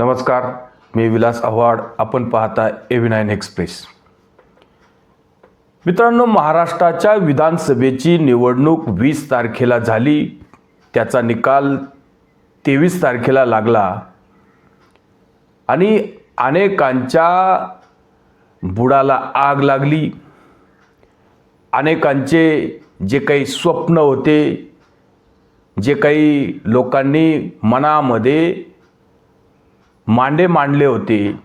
नमस्कार मी विलास आव्हाड. आपण पाहता एव्ही नाईन एक्सप्रेस मित्रांनो महाराष्ट्राच्या विधानसभेची निवडणूक वीस तारखेला झाली. त्याचा निकाल तेवीस तारखेला लागला. आणि अनेकांच्या बुडाला आग लागली. अनेकांचे जे काही स्वप्न होते जे काही लोकांनी मनामध्ये मांडे मांडले होते.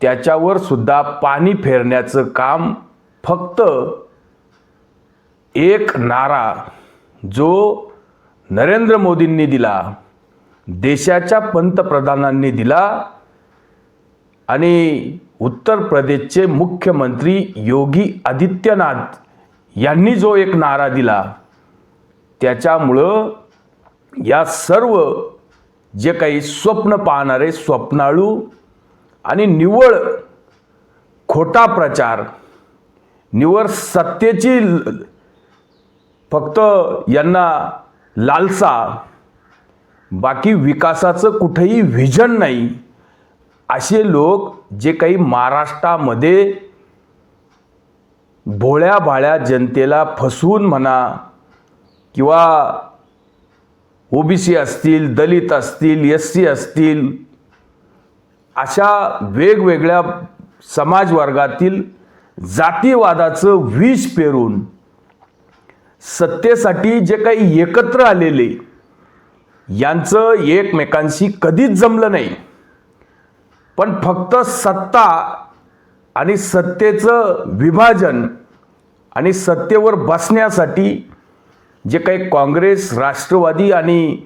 त्याच्यावर सुद्धा पाणी फेरण्याचं काम फक्त एक नारा जो नरेंद्र मोदींनी दिला देशाच्या पंतप्रधानांनी दिला आणि उत्तर प्रदेशचे मुख्यमंत्री योगी आदित्यनाथ यांनी जो एक नारा दिला त्याच्यामुळं या सर्व जे काही स्वप्न पाहणारे स्वप्नाळू आणि निव्वळ खोटा प्रचार निवळ सत्तेची फक्त यांना लालसा बाकी विकासाचं कुठेही व्हिजन नाही असे लोक जे काही महाराष्ट्रामध्ये भोळ्या भाळ्या जनतेला फसवून म्हणा किंवा ओबीसी असतील दलित असतील एस सी असतील अशा वेगवेगळ्या समाजवर्गातील जातीवादाचं विष पेरून सत्तेसाठी जे काही एकत्र आलेले यांचं एकमेकांशी कधीच जमलं नाही. पण फक्त सत्ता आणि सत्तेचं विभाजन आणि सत्तेवर बसण्यासाठी जे काही काँग्रेस राष्ट्रवादी आणि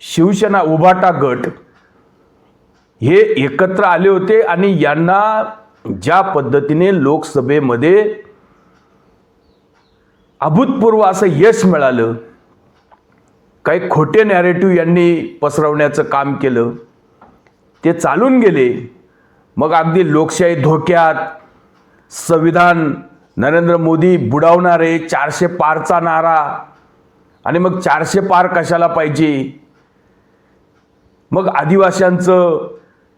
शिवसेना उभाटा गट हे एकत्र आले होते आणि यांना ज्या पद्धतीने लोकसभेमध्ये अभूतपूर्व असं यश मिळालं काही खोटे नॅरेटिव्ह यांनी पसरवण्याचं काम केलं ते चालून गेले. मग अगदी लोकशाही धोक्यात संविधान नरेंद्र मोदी बुडवणारे चारशे पारचा नारा. आणि मग चारशे पार कशाला पाहिजे? मग आदिवाशांचं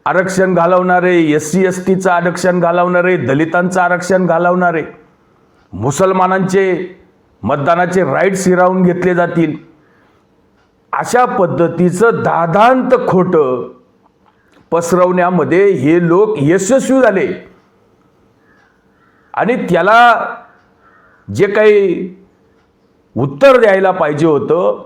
आरक्षण घालवणारे एस सी एस टीचं आरक्षण घालवणारे दलितांचं आरक्षण घालवणारे मुसलमानांचे मतदानाचे राईट्स हिरावून घेतले जातील. अशा पद्धतीचं दादांत खोटं पसरवण्यामध्ये हे लोक यशस्वी झाले. आणि त्याला जे काही उत्तर द्यायला पाहिजे होतं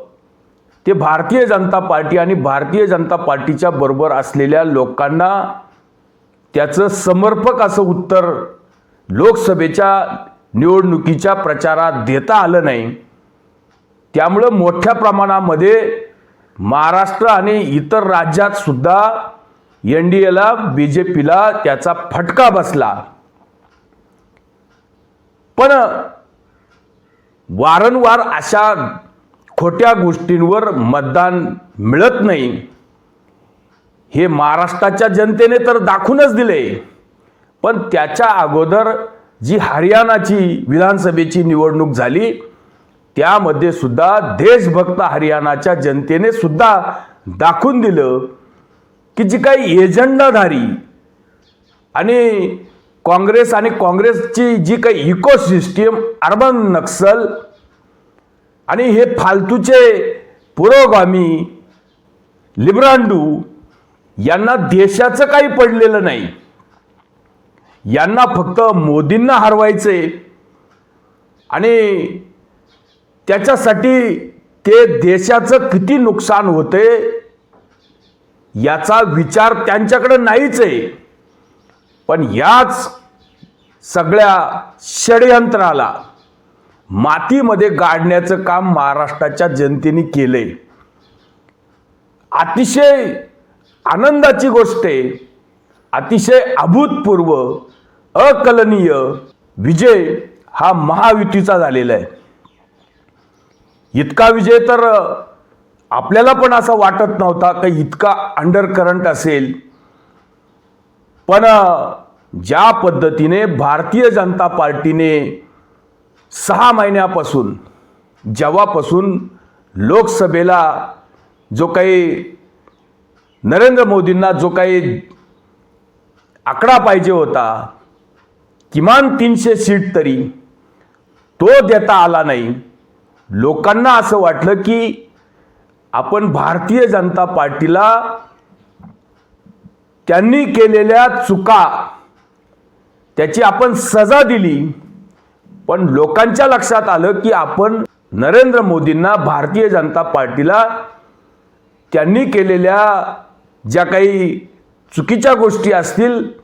ते भारतीय जनता पार्टी आणि भारतीय जनता पार्टीच्या बरोबर असलेल्या लोकांना त्याचं समर्पक असं उत्तर लोकसभेच्या निवडणुकीच्या प्रचारात देता आलं नाही. त्यामुळं मोठ्या प्रमाणामध्ये महाराष्ट्र आणि इतर राज्यात सुद्धा एन डी एला बी जे पीला त्याचा फटका बसला. पण वारंवार अशा खोट्या गोष्टींवर मतदान मिळत नाही. हे महाराष्ट्राच्या जनतेने तर दाखवूनच दिले. पण त्याच्या अगोदर जी हरियाणाची विधानसभेची निवडणूक झाली त्यामध्ये सुद्धा देशभक्त हरियाणाच्या जनतेने सुद्धा दाखवून दिलं की जी काही एजंडाधारी आणि काँग्रेस आणि काँग्रेसची जी काही इकोसिस्टीम अर्बन नक्सल आणि हे फालतूचे पुरोगामी लिब्रांडू यांना देशाचं काही पडलेलं नाही. यांना फक्त मोदींना हरवायचे आणि त्याच्यासाठी ते देशाचं किती नुकसान होते याचा विचार त्यांच्याकडे नाहीच आहे. पण याच सगळ्या षडयंत्राला मातीमध्ये गाडण्याचं काम महाराष्ट्राच्या जनतेने केलंय. अतिशय आनंदाची गोष्ट आहे. अतिशय अभूतपूर्व अकलनीय विजय हा महायुतीचा झालेला आहे. इतका विजय तर आपल्याला पण असं वाटत नव्हता की इतका अंडर करंट असेल. पण ज्या पद्धतीने भारतीय जनता पार्टीने सहा महिन्यापासून जेव्हापासून लोकसभेला जो काही नरेंद्र मोदींना जो काही आकडा पाहिजे होता किमान तीनशे सीट तरी तो देता आला नाही. लोकांना असं वाटलं की आपण भारतीय जनता पार्टीला त्यांनी केलेल्या चुका त्याची आपण सजा दिली. पण लोकांच्या लक्षात आलं की आपण नरेंद्र मोदींना भारतीय जनता पार्टीला त्यांनी केलेल्या ज्या काही चुकीच्या गोष्टी असतील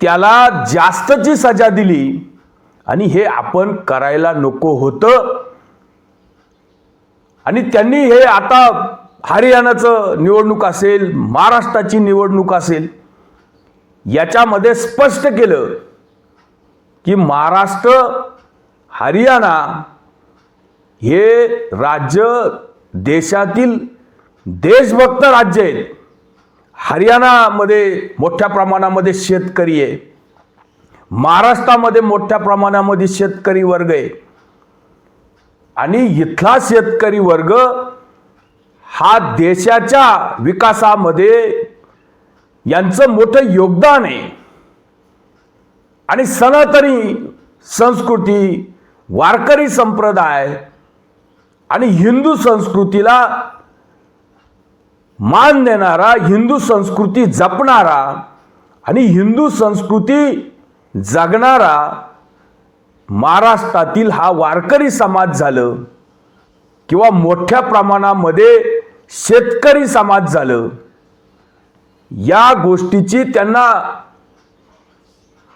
त्याला जास्तची सजा दिली. आणि हे आपण करायला नको होतं. आणि त्यांनी हे आता हरियाणाचं निवडणूक असेल महाराष्ट्राची निवडणूक असेल याच्यामध्ये स्पष्ट केलं की महाराष्ट्र हरियाणा हे राज्य देशातील देशभक्त राज्य आहेत. हरियाणामध्ये मोठ्या प्रमाणामध्ये शेतकरी आहे. महाराष्ट्रामध्ये मोठ्या प्रमाणामध्ये शेतकरी वर्ग आहे. आणि इथला शेतकरी वर्ग हा देशाच्या विकासामध्ये यांचं मोठं योगदान आहे. आणि सनातनी संस्कृती वारकरी संप्रदाय आणि हिंदू संस्कृतीला मान देणारा हिंदू संस्कृती जपणारा आणि हिंदू संस्कृती जगणारा महाराष्ट्रातील हा वारकरी समाज झालं किंवा मोठ्या प्रमाणामध्ये शेतकरी समाज झालं. या गोष्टीची त्यांना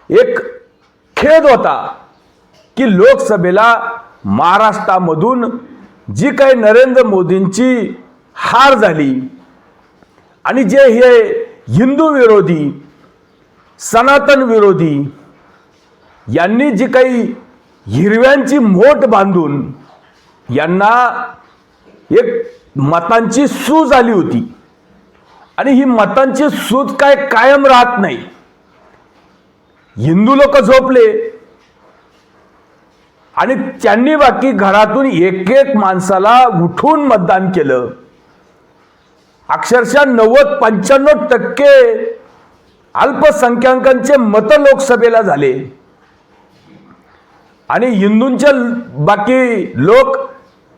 एक खेद होता की लोकसभेला महाराष्ट्रामधून जी काही नरेंद्र मोदींची हार झाली आणि जे हे हिंदू विरोधी सनातन विरोधी यांनी जी काही हिरव्यांची मोठ बांधून यांना एक मतांची सूज आली होती. आणि ही मतांची सूत काय कायम राहत नाही. हिंदू लोक झोपले. आणि त्यांनी बाकी घरातून एक एक माणसाला उठून मतदान केलं. अक्षरशः नव्वद पंच्याण्णव टक्के अल्पसंख्याकांचे मत लोकसभेला झाले. आणि हिंदूंचे बाकी लोक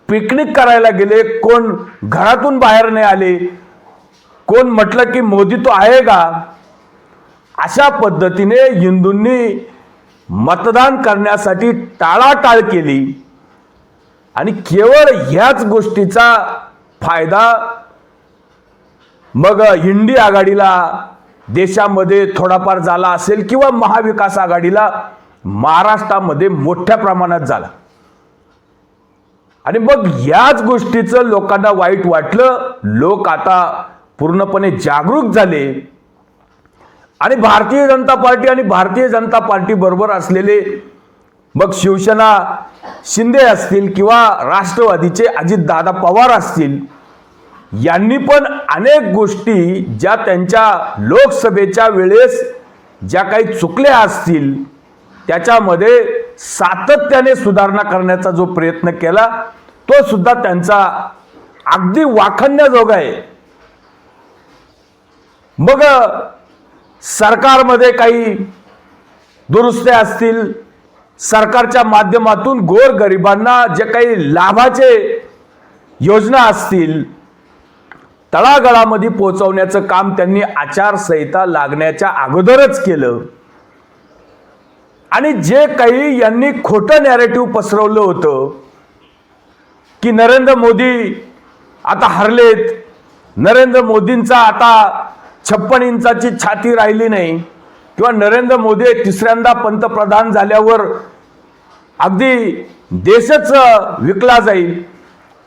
पिकनिक करायला गेले. कोण घरातून बाहेर नाही आले. कोण म्हटलं की मोदी तो आहे का? अशा पद्धतीने हिंदूंनी मतदान करण्यासाठी टाळाटाळ केली. आणि केवळ ह्याच गोष्टीचा फायदा मग हिंडी आघाडीला देशामध्ये थोडाफार झाला असेल किंवा महाविकास आघाडीला महाराष्ट्रामध्ये मोठ्या प्रमाणात झाला. आणि मग याच गोष्टीचं लोकांना वाईट वाटलं लोक आता पूर्णपणे जागरूक झाले. आणि भारतीय जनता पार्टी आणि भारतीय जनता पार्टी बरोबर असलेले मग शिवसेना शिंदे असतील किंवा राष्ट्रवादीचे अजितदादा पवार असतील यांनी पण अनेक गोष्टी ज्या त्यांच्या लोकसभेच्या वेळेस ज्या काही चुकल्या असतील त्याच्यामध्ये सातत्याने सुधारणा करण्याचा जो प्रयत्न केला तो सुद्धा त्यांचा अगदी वाखण्याजोगा आहे. मग सरकारमध्ये काही दुरुस्त्या असतील सरकारच्या माध्यमातून गोरगरिबांना जे काही लाभाचे योजना असतील तळागाळामध्ये पोहोचवण्याचं काम त्यांनी आचारसंहिता लागण्याच्या अगोदरच केलं. आणि जे काही यांनी खोटं नॅरेटिव्ह पसरवलं होतं की नरेंद्र मोदी आता हरलेत नरेंद्र मोदींचा आता छप्पन इंचाची छाती राहिली नाही किंवा नरेंद्र मोदी तिसऱ्यांदा पंतप्रधान झाल्यावर अगदी देशच विकला जाईल.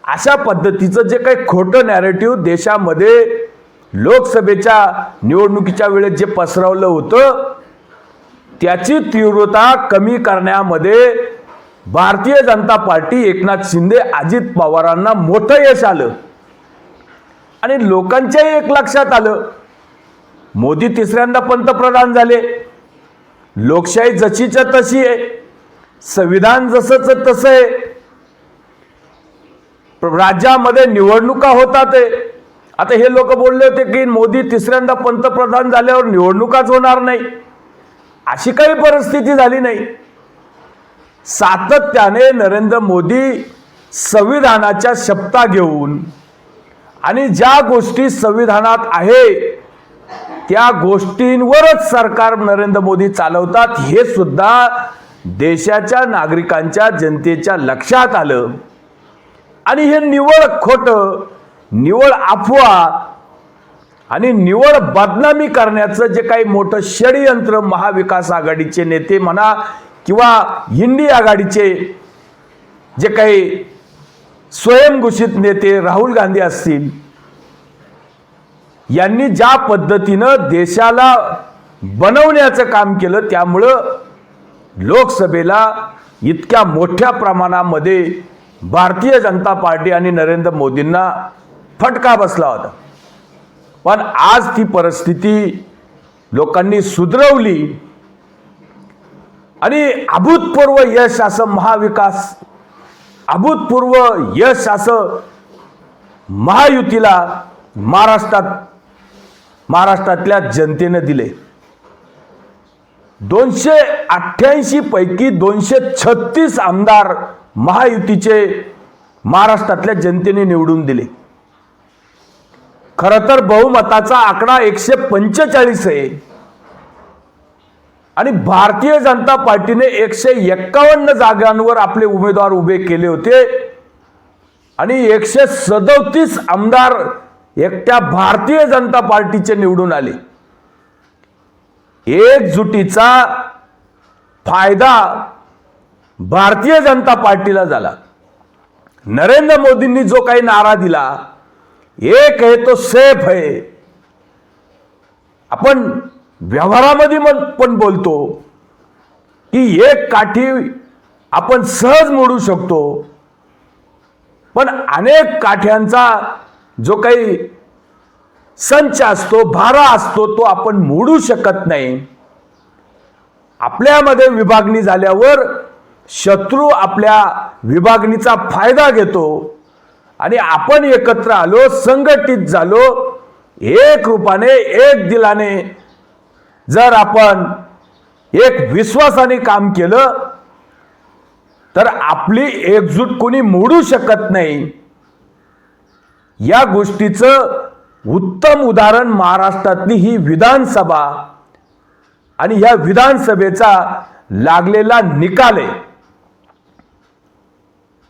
अशा पद्धतीचं जे काही खोटं नॅरेटिव्ह देशामध्ये लोकसभेच्या निवडणुकीच्या वेळेस जे पसरवलं होतं त्याची तीव्रता कमी करण्यामध्ये भारतीय जनता पार्टी एकनाथ शिंदे अजित पवारांना मोठं यश आलं. आणि लोकांच्याही एक लक्षात आलं. मोदी तिसऱ्यांदा पंतप्रधान झाले. लोकशाही जशीच्या तशी आहे. संविधान जसंच तसं आहे. राज्यामध्ये निवडणुका होतात आहे. आता हे लोक बोलले होते की मोदी तिसऱ्यांदा पंतप्रधान झाल्यावर निवडणुकाच होणार नाही. अशी काही परिस्थिती झाली नाही. सातत्याने नरेंद्र मोदी संविधानाच्या शपथा घेऊन आणि ज्या गोष्टी संविधानात आहे त्या गोष्टींवरच सरकार नरेंद्र मोदी चालवतात हे सुद्धा देशाच्या नागरिकांच्या जनतेच्या लक्षात आलं. आणि हे निवळ खोटं निवळ अफवा आणि निवळ बदनामी करण्याचं जे काही मोठं षडयंत्र महाविकास आघाडीचे नेते म्हणा किंवा हिंदी आघाडीचे जे काही स्वयंघोषित नेते राहुल गांधी असतील यांनी ज्या पद्धतीनं देशाला बनवण्याचं काम केलं त्यामुळं लोकसभेला इतक्या मोठ्या प्रमाणामध्ये भारतीय जनता पार्टी आणि नरेंद्र मोदींना फटका बसला होता. पण आज ती परिस्थिती लोकांनी सुधरवली आणि अभूतपूर्व यश असं महाविकास अभूतपूर्व यश असं महायुतीला महाराष्ट्रात महाराष्ट्रातल्या जनतेने दिले. दोनशे अठ्ठ्याऐंशी पैकी दोनशे छत्तीस आमदार महायुतीचे महाराष्ट्रातल्या जनतेने निवडून दिले. खर तर बहुमताचा आकडा एकशे पंचेचाळीस आहे. आणि भारतीय जनता पार्टीने एकशे एक्कावन्न जागांवर आपले उमेदवार उभे केले होते. आणि एकशे सदोतीस आमदार एकट्या भारतीय जनता पार्टीचे निवडून आले. एकजुटीचा फायदा भारतीय जनता पार्टीला झाला. नरेंद्र मोदींनी जो काही नारा दिला एक आहे तो सेफ आहे. आपण व्यवहारामध्ये मग पण बोलतो की एक काठी आपण सहज मोडू शकतो. पण अनेक काठ्यांचा जो काही संच असतो भारा असतो तो आपण मोडू शकत नाही. आपल्यामध्ये विभागणी झाल्यावर शत्रू आपल्या विभागणीचा फायदा घेतो. आणि आपण एकत्र आलो संघटित झालो एक रूपाने एक दिलाने जर आपण एक विश्वासाने काम केलं तर आपली एकजूट कोणी मोडू शकत नाही. या गोष्टीचं उत्तम उदाहरण महाराष्ट्रातली ही विधानसभा आणि या विधानसभेचा लागलेला निकाल आहे.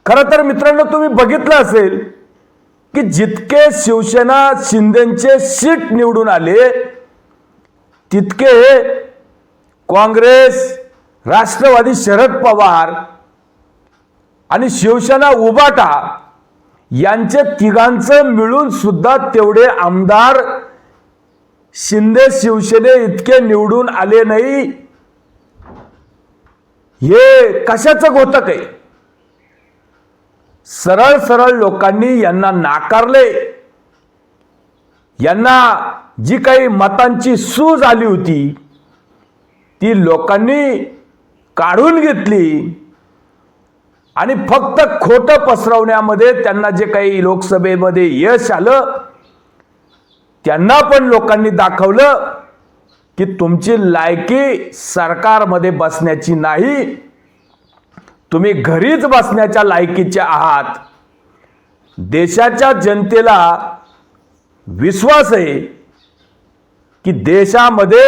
खरं तर मित्रांनो तुम्ही बघितलं असेल की जितके शिवसेना शिंदेचे सीट निवडून आले तितके काँग्रेस राष्ट्रवादी शरद पवार आणि शिवसेना उबाटा यांच्या तिघांचं मिळून सुद्धा तेवढे आमदार शिंदे शिवसेने इतके निवडून आले नाही. हे कशाचं घोतक आहे? सरळ सरळ लोकांनी यांना नाकारले. यांना जी काही मतांची सूज आली होती ती लोकांनी काढून घेतली. आणि फक्त खोटं पसरवण्यामध्ये त्यांना जे काही लोकसभेमध्ये यश आलं त्यांना पण लोकांनी दाखवलं की तुमची लायकी सरकारमध्ये बसण्याची नाही. तुम्ही घरीच बसण्याच्या लायकीचे आहात. देशाच्या जनतेला विश्वास आहे की देशामध्ये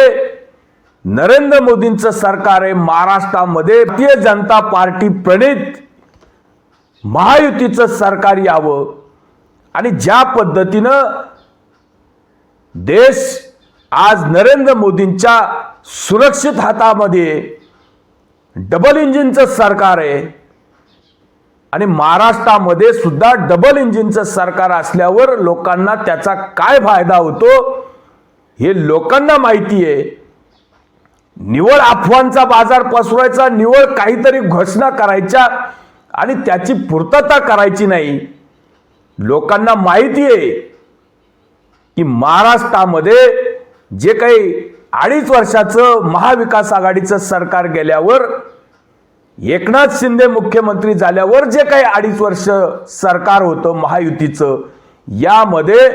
नरेंद्र मोदींचं सरकार आहे महाराष्ट्रामध्ये भारतीय जनता पार्टी प्रणित महायुतीचं सरकार यावं. आणि ज्या पद्धतीनं देश आज नरेंद्र मोदींच्या सुरक्षित हातामध्ये डबल इंजिनचं सरकार आहे. आणि महाराष्ट्रामध्ये सुद्धा डबल इंजिनचं सरकार असल्यावर लोकांना त्याचा काय फायदा होतो हे लोकांना माहिती आहे. निवळ अफवांचा बाजार पसरवायचा निवळ काहीतरी घोषणा करायच्या आणि त्याची पूर्तता करायची नाही. लोकांना माहिती आहे की महाराष्ट्रामध्ये जे काही अडीच वर्षाचं महाविकास आघाडीचं सरकार गेल्यावर एकनाथ शिंदे मुख्यमंत्री झाल्यावर जे काही अडीच वर्ष सरकार होतं महायुतीचं यामध्ये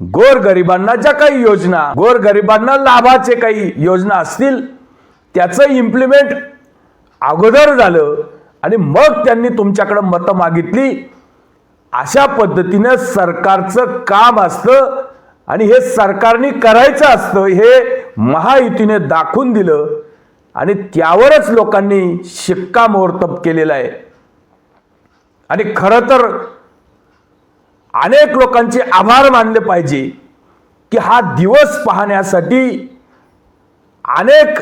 गोरगरिबांना ज्या काही योजना गोरगरिबांना लाभाचे काही योजना असतील त्याचं इम्प्लिमेंट अगोदर झालं. आणि मग त्यांनी तुमच्याकडं मतं मागितली. अशा पद्धतीनं सरकारचं काम असतं आणि हे सरकारने करायचं असतं हे महायुतीने दाखवून दिलं आणि त्यावरच लोकांनी शिक्कामोर्तब केलेलं आहे. आणि खरं तर अनेक लोकांचे आभार मानले पाहिजे की हा दिवस पाहण्यासाठी अनेक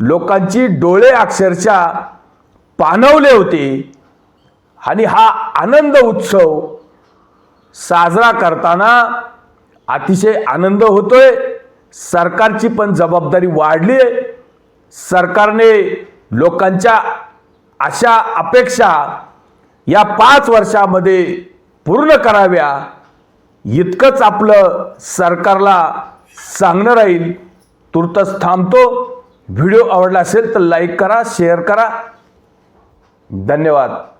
लोकांची डोळे अक्षरशः पाणवले होते. आणि हा आनंद उत्सव साजरा करताना अतिशय आनंद होतोय. सरकारची पण जबाबदारी वाढली आहे. सरकारने लोकांच्या अशा अपेक्षा या पाच वर्षामध्ये पूर्ण कराव्या. इतकंच आपलं सरकारला सांगणं राहील. तुर्तच थांबतो. व्हिडिओ आवडला असेल तर लाईक करा शेअर करा. धन्यवाद.